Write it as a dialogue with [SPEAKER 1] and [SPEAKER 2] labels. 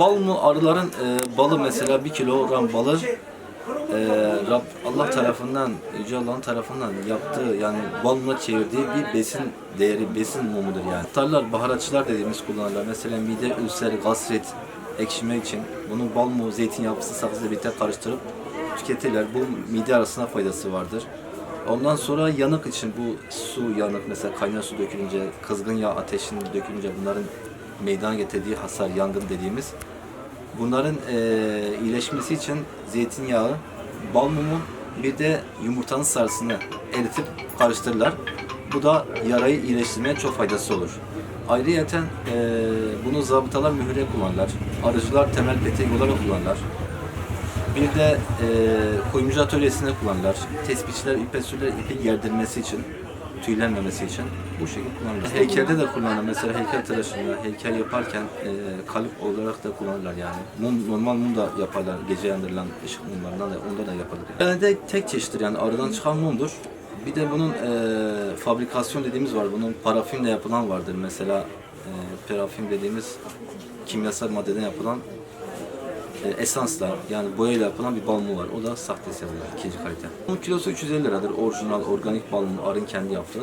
[SPEAKER 1] Bal mı arıların e, balı mesela bir kilogram balı e, Rab, Allah tarafından Yüce Allah'ın tarafından yaptığı yani balına çevirdiği bir besin değeri, besin mumudur yani. Tarlar, baharatçılar dediğimiz kullanırlar. Mesela mide ülseri, gastrit, ekşime için bunu bal mumu, zeytinyağı, fıstık sakızla birlikte karıştırıp tüketirler. Bu mide arasına faydası vardır. Ondan sonra yanık için bu su yanık mesela kaynar su dökülünce, kızgın yağ ateşin dökülünce bunların meydana getirdiği hasar, yangın dediğimiz Bunların eee, iyileşmesi için zeytinyağı, bal mumu bir de yumurtanın sarısını eritip karıştırırlar. Bu da yarayı iyileştirmeye çok faydası olur. Ayrıyeten eee bunu zabıtalar mühüre kullanırlar. Arıcılar temel petek olarak kullanırlar. Bir de eee kuyumcu atölyesinde kullanırlar. Tespihçiler, ip sürüler ipi gerdirmesi için, tüylenmemesi için bu şekilde kullanırlar. Heykelde de kullanırlar. Mesela heykel tıraşında, heykel yaparken eee kalıp olarak da kullanırlar yani. Mum, normal mum da yaparlar. Gece yandırılan ışık mumlarından da onda da yapılır. Yani de tek çeşittir yani arıdan çıkan mumdur. Bir de bunun eee, fabrikasyon dediğimiz var. Bunun parafinle yapılan vardır. Mesela eee parafin dediğimiz kimyasal maddeden yapılan e, e, esansla yani boyayla yapılan bir balmumu var. O da sahte siyahlar ikinci kalite. Bunun kilosu 350 liradır. Orijinal organik balmumu arın kendi yaptığı.